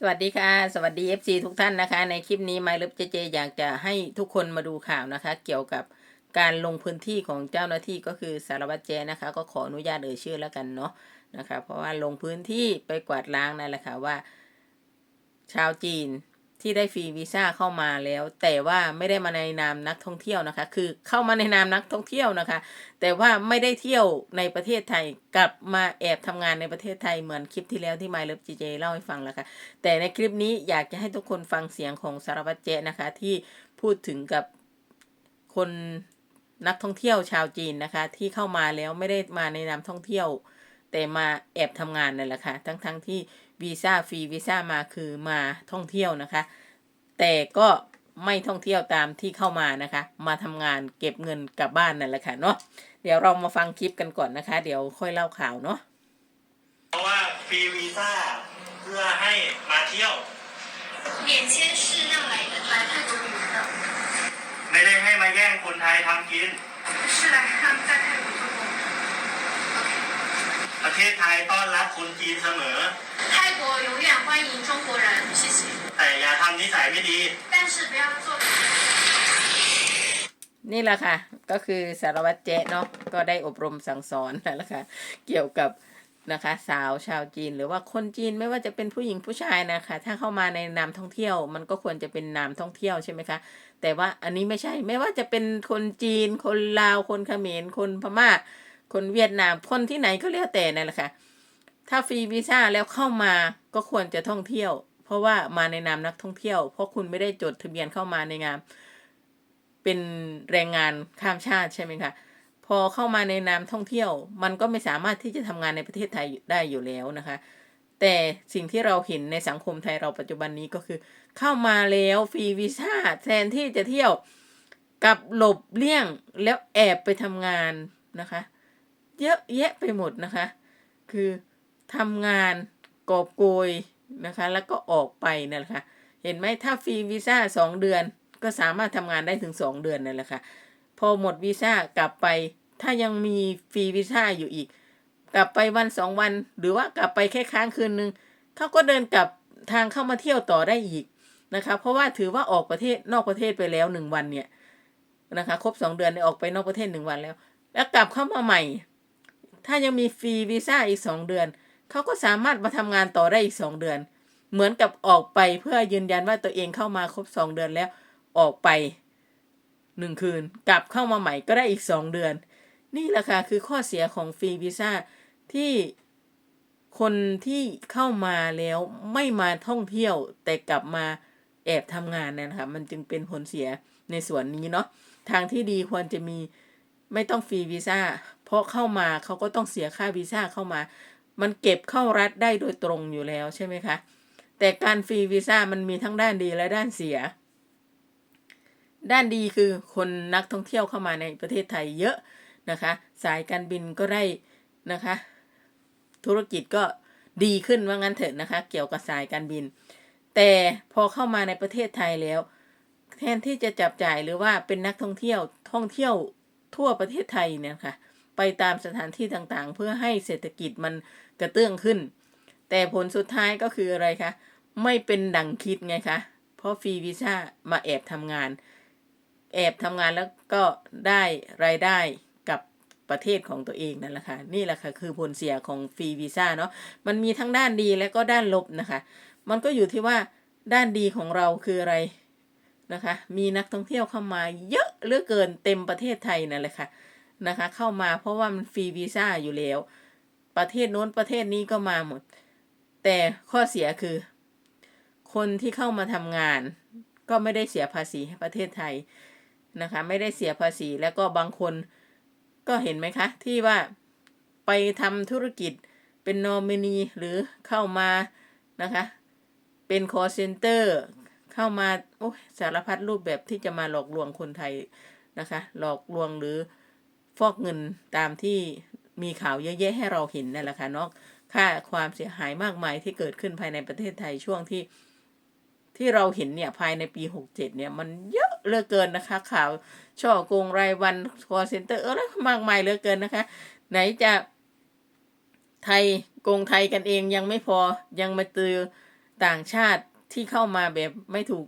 สวัสดีค่ะ สวัสดี FC ทุกท่านนะคะ ในคลิปนี้ไมล์ลบเจเจอยากจะให้ทุกคนมาดูข่าวนะคะ เกี่ยวกับการลงพื้นที่ของเจ้าหน้าที่ก็คือสารวัตรเจนะคะ ก็ขออนุญาตเอ่ยชื่อแล้วกันเนาะนะคะ เพราะว่าลงพื้นที่ไปกวาดล้างนั่นแหละค่ะว่า ชาวจีน ที่ได้ฟรีวีซ่าเข้ามาแล้ว แต่ว่าไม่ได้มาในนามนักท่องเที่ยวนะคะ คือเข้ามาในนามนักท่องเที่ยวนะคะ แต่ว่าไม่ได้เที่ยวในประเทศไทยกลับมาแอบทำงานในประเทศไทยเหมือนคลิปที่แล้วที่ไมล์เลิฟจีเจเล่าให้ฟังแล้วค่ะแต่ในคลิปนี้อยากจะให้ทุกคนฟังเสียงของสารวัตรเจนะคะ ที่พูดถึงกับคนนักท่องเที่ยวชาวจีนนะคะ ที่เข้ามาแล้วไม่ได้มาในนามท่องเที่ยว แต่มาแอบทำงานนั่นแหละค่ะทั้งๆทที่ วีซ่าฟรีวีซ่ามาคือมาท่องเที่ยวนะคะ แต่ก็ไม่ท่องเที่ยวตามที่เข้ามานะคะ มาทำงานเก็บเงินกลับบ้านนั่นแหละค่ะเนาะเดี๋ยวเรามาฟังคลิปกันก่อนนะคะ เดี๋ยวค่อยเล่าข่าวเนาะ เพราะว่าฟรีวีซ่าเพื่อให้มาเที่ยว 免签是让来的来泰国旅游的， ไม่ได้ให้มาแย่งคนไทยทำกิน 是来让在泰国做工的。 ประเทศไทยต้อนรับคนจีนเสมอ 泰 国永远欢迎中国人，谢谢。 แต่อย่าทำนิสัยไม่ดี 但是不要做 นี่แหละค่ะ ก็คือสารวัตรเจ๊เนาะก็ได้อบรมสั่งสอนนั่นแหละค่ะ เกี่ยวกับนะคะสาวชาวจีน หรือว่าคนจีนไม่ว่าจะเป็นผู้หญิงผู้ชายนะคะ ถ้าเข้ามาในนามท่องเที่ยว มันก็ควรจะเป็นนามท่องเที่ยวใช่ไหมคะ แต่ว่าอันนี้ไม่ใช่ไม่ว่าจะเป็นคนจีน คนลาว คนเขมร คนพม่า คนเวียดนาม คนที่ไหนก็แล้วแต่นั่นแหละค่ะ ถ้าฟรีวีซ่าแล้วเข้ามาก็ควรจะท่องเที่ยว เพราะว่ามาในนามนักท่องเที่ยว เพราะคุณไม่ได้จดทะเบียนเข้ามาในงามเป็นแรงงานข้ามชาติใช่ไหมคะพอเข้ามาในนามท่องเที่ยว มันก็ไม่สามารถที่จะทำงานในประเทศไทยได้อยู่แล้วนะคะ แต่สิ่งที่เราเห็นในสังคมไทยเราปัจจุบันนี้ก็คือ เข้ามาแล้วฟรีวีซ่าแทนที่จะเที่ยวกับหลบเลี่ยงแล้วแอบไปทำงานนะคะ เยอะแยะไปหมดนะคะ คือ ทำงานกอบโกยนะคะ แล้วก็ออกไปนั่นแหละค่ะ เห็นไหมถ้าฟรีวีซ่าสองเดือนก็สามารถทำงานได้ถึงสองเดือนนั่นแหละค่ะ พอหมดวีซ่ากลับไป ถ้ายังมีฟรีวีซ่าอยู่อีก กลับไปวันสองวัน หรือว่ากลับไปแค่ค้างคืนนึงเขาก็เดินกลับทางเข้ามาเที่ยวต่อได้อีกนะคะ เพราะว่าถือว่าออกประเทศนอกประเทศไปแล้วหนึ่งวันเนี่ยนะคะ ครบสองเดือนออกไปนอกประเทศหนึ่งวันแล้ว แล้วกลับเข้ามาใหม่ ถ้ายังมีฟรีวีซ่าอีกสองเดือน เขาก็สามารถมาทำงานต่อได้อีกสองเดือน เหมือนกับออกไปเพื่อยืนยันว่าตัวเองเข้ามาครบสองเดือนแล้วออกไปหนึ่งคืน กลับเข้ามาใหม่ก็ได้อีกสองเดือน นี่แหละค่ะคือข้อเสียของฟรีวีซ่าที่คนที่เข้ามาแล้วไม่มาท่องเที่ยวแต่กลับมาแอบทำงานเนยนะคะมันจึงเป็นผลเสียในส่วนนี้เนาะทางที่ดีควรจะมีไม่ต้องฟรีวีซ่าเพราะเข้ามาเขาก็ต้องเสียค่าวีซ่าเข้ามา มันเก็บเข้ารัฐได้โดยตรงอยู่แล้วใช่ไหมคะ แต่การฟรีวีซ่ามันมีทั้งด้านดีและด้านเสีย ด้านดีคือคนนักท่องเที่ยวเข้ามาในประเทศไทยเยอะนะคะ สายการบินก็ได้นะคะ ธุรกิจก็ดีขึ้นว่างั้นเถอะนะคะ เกี่ยวกับสายการบิน แต่พอเข้ามาในประเทศไทยแล้ว แทนที่จะจับจ่ายหรือว่าเป็นนักท่องเที่ยวท่องเที่ยวทั่วประเทศไทยเนี่ยค่ะ ไปตามสถานที่ต่างๆ เพื่อให้เศรษฐกิจมันกระเตื้องขึ้น แต่ผลสุดท้ายก็คืออะไรคะ ไม่เป็นดังคิดไงคะ เพราะฟรีวีซ่ามาแอบทำงาน แอบทำงานแล้วก็ได้รายได้กับประเทศของตัวเองนั่นแหละค่ะ นี่แหละค่ะคือผลเสียของฟรีวีซ่าเนาะ มันมีทั้งด้านดีและก็ด้านลบนะคะ มันก็อยู่ที่ว่าด้านดีของเราคืออะไรนะคะ มีนักท่องเที่ยวเข้ามาเยอะเหลือเกินเต็มประเทศไทยนั่นแหละค่ะ นะคะ เข้ามาเพราะว่ามันฟรีวีซ่าอยู่แล้ว ประเทศโน้นประเทศนี้ก็มาหมด แต่ข้อเสียคือ คนที่เข้ามาทำงาน ก็ไม่ได้เสียภาษีให้ประเทศไทยนะคะ ไม่ได้เสียภาษีแล้วก็บางคนก็เห็นไหมคะ ที่ว่าไปทำธุรกิจเป็นนอมินีหรือเข้ามานะคะ เป็นคอร์เซนเตอร์เข้ามาโอ้สารพัดรูปแบบที่จะมาหลอกลวงคนไทยนะคะ หลอกลวงหรือ ฟอกเงินตามที่มีข่าวเยอะแยะให้เราเห็นนั่นแหละค่ะเนาะค่าความเสียหายมากมายที่เกิดขึ้นภายในประเทศไทยช่วงที่ที่เราเห็นเนี่ยภายในปี 67 เนี่ย มันเยอะเหลือเกินนะคะ ข่าวช่อโกงรายวันคอเซ็นเตอร์เออแล้วมากมายเหลือเกินนะคะ ไหนจะไทยโกงไทยกันเองยังไม่พอยังมาตือต่างชาติที่เข้ามาแบบไม่ถูก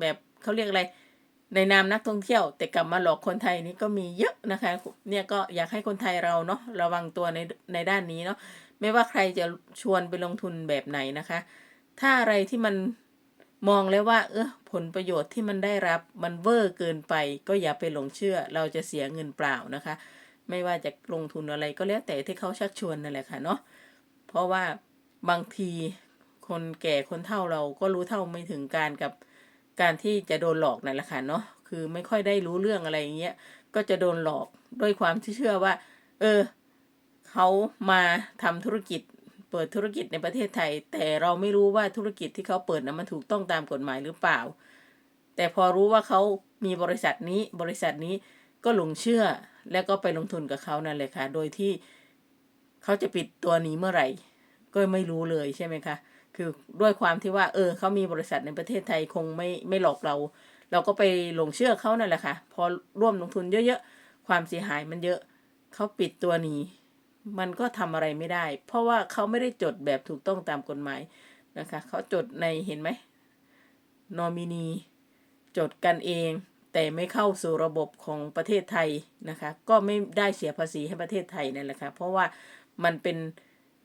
แบบเขาเรียกอะไร ในนามนักท่องเที่ยว แต่กลับมาหลอกคนไทยนี่ก็มีเยอะนะคะเนี่ยก็อยากให้คนไทยเราเนาะระวังตัวในในด้านนี้เนาะไม่ว่าใครจะชวนไปลงทุนแบบไหนนะคะ ถ้าอะไรที่มันมองแล้วว่าเออผลประโยชน์ที่มันได้รับมันเวอร์เกินไป ก็อย่าไปหลงเชื่อ เราจะเสียเงินเปล่านะคะ ไม่ว่าจะลงทุนอะไรก็แล้วแต่ที่เขาชักชวนนั่นแหละค่ะเนาะเพราะว่าบางทีคนแก่คนเฒ่าเราก็รู้เท่าไม่ถึงการกับ การที่จะโดนหลอกนั่นแหละค่ะเนาะคือไม่ค่อยได้รู้เรื่องอะไรอย่างเงี้ยก็จะโดนหลอกด้วยความที่เชื่อว่า เออเขามาทำธุรกิจเปิดธุรกิจในประเทศไทย แต่เราไม่รู้ว่าธุรกิจที่เขาเปิดนะมันถูกต้องตามกฎหมายหรือเปล่า แต่พอรู้ว่าเขามีบริษัทนี้บริษัทนี้ก็หลงเชื่อแล้วก็ไปลงทุนกับเขานั่นเลยค่ะ โดยที่เขาจะปิดตัวนี้เมื่อไหร่ ก็ไม่รู้เลยใช่ไหมคะ คือด้วยความที่ว่า เออเขามีบริษัทในประเทศไทยคงไม่ไม่หลอกเรา เราก็ไปหลงเชื่อเขานั่นแหละค่ะ พอร่วมลงทุนเยอะๆ ความเสียหายมันเยอะ เขาปิดตัวหนีมันก็ทำอะไรไม่ได้ เพราะว่าเขาไม่ได้จดแบบถูกต้องตามกฎหมายนะคะ เขาจดในเห็นไหมนอมินี จดกันเอง แต่ไม่เข้าสู่ระบบของประเทศไทยนะคะ ก็ไม่ได้เสียภาษีให้ประเทศไทยนั่นแหละค่ะ เพราะว่ามันเป็น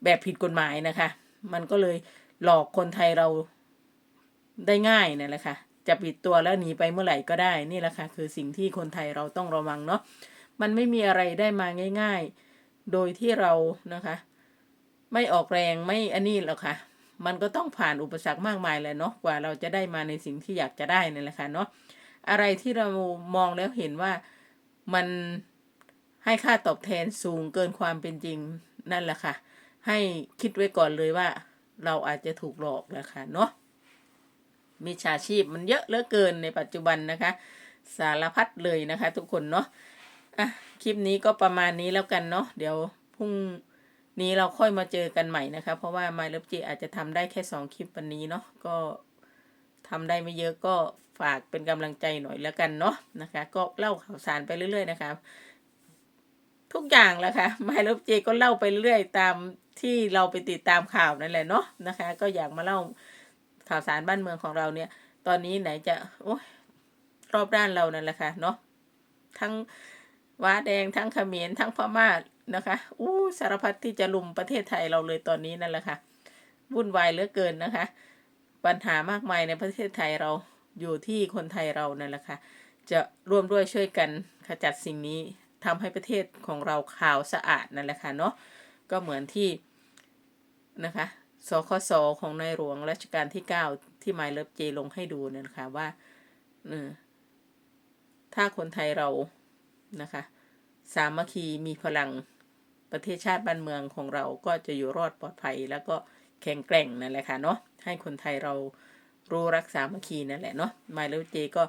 แบบผิดกฎหมายนะคะ มันก็เลย หลอกคนไทยเราได้ง่ายนั่นแหละค่ะ จะปิดตัวแล้วหนีไปเมื่อไหร่ก็ได้นี่แหละค่ะ คือสิ่งที่คนไทยเราต้องระวังเนาะมันไม่มีอะไรได้มาง่าย ๆ โดยที่เรานะคะ ไม่ออกแรงไม่อันนี้หรอกค่ะ มันก็ต้องผ่านอุปสรรคมากมายเลยเนาะกว่าเราจะได้มาในสิ่งที่อยากจะได้นั่นแหละค่ะเนาะอะไรที่เรามองแล้วเห็นว่ามันให้ค่าตอบแทนสูงเกินความเป็นจริงนั่นแหละค่ะ ให้คิดไว้ก่อนเลยว่า เราอาจจะถูกหลอกนะคะเนาะมิจฉาชีพมันเยอะเหลือเกินในปัจจุบันนะคะ สารพัดเลยนะคะ ทุกคนเนาะอะคลิปนี้ก็ประมาณนี้แล้วกันเนาะเดี๋ยวพรุ่งนี้เราค่อยมาเจอกันใหม่นะคะ เพราะว่า My Love J อาจจะทำได้แค่สองคลิปวันนี้เนาะก็ทำได้ไม่เยอะก็ฝากเป็นกำลังใจหน่อยแล้วกันเนาะนะคะ ก็เล่าข่าวสารไปเรื่อย ๆ นะคะ ทุกอย่างแหละค่ะ My Love J ก็เล่าไปเรื่อยตาม ที่เราไปติดตามข่าวนั่นแหละเนาะนะคะ ก็อยากมาเล่าข่าวสารบ้านเมืองของเราเนี่ย ตอนนี้ไหนจะโอ้ยรอบด้านเรานั่นแหละค่ะเนาะทั้งว้าแดงทั้งเขมรทั้งพม่านะคะอู้สารพัดที่จะลุมประเทศไทยเราเลยตอนนี้นั่นแหละค่ะวุ่นวายเหลือเกินนะคะ ปัญหามากมายในประเทศไทยเราอยู่ที่คนไทยเรานั่นแหละค่ะจะร่วมด้วยช่วยกันขจัดสิ่งนี้ทำให้ประเทศของเราขาวสะอาดนั่นแหละค่ะเนาะก็เหมือนที่ นะคะสคสของในหลวงรัชกาลที่ 9 ที่หมายเลิฟเจลงให้ดูนั่นค่ะว่าเออถ้าคนไทยเรานะคะ สามัคคีมีพลังประเทศชาติบ้านเมืองของเราก็จะอยู่รอดปลอดภัย แล้วก็แข็งแกร่งนั่นแหละค่ะเนาะให้คนไทยเรารู้รักสามัคคีนั่นแหละเนาะหมายเลิฟเจก็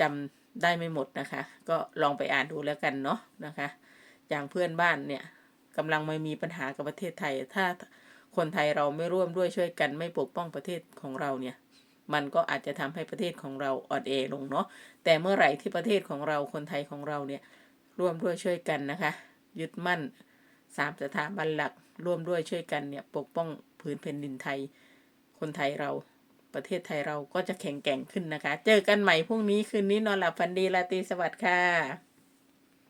จำได้ไม่หมดนะคะ ก็ลองไปอ่านดูแล้วกันเนาะนะคะ อย่างเพื่อนบ้านเนี่ยกำลังไม่มีปัญหากับประเทศไทยถ้า คนไทยเราไม่ร่วมด้วยช่วยกันไม่ปกป้องประเทศของเราเนี่ย มันก็อาจจะทำให้ประเทศของเราอ่อนแอลงเนาะแต่เมื่อไหร่ที่ประเทศของเราคนไทยของเราเนี่ยร่วมด้วยช่วยกันนะคะ ยึดมั่นสามสถาบันหลักร่วมด้วยช่วยกันเนี่ยปกป้องพื้นแผ่นดินไทย คนไทยเราประเทศไทยเราก็จะแข็งแกร่งขึ้นนะคะ เจอกันใหม่พรุ่งนี้คืนนี้นอนหลับฝันดีราตรีสวัสดิ์ค่ะ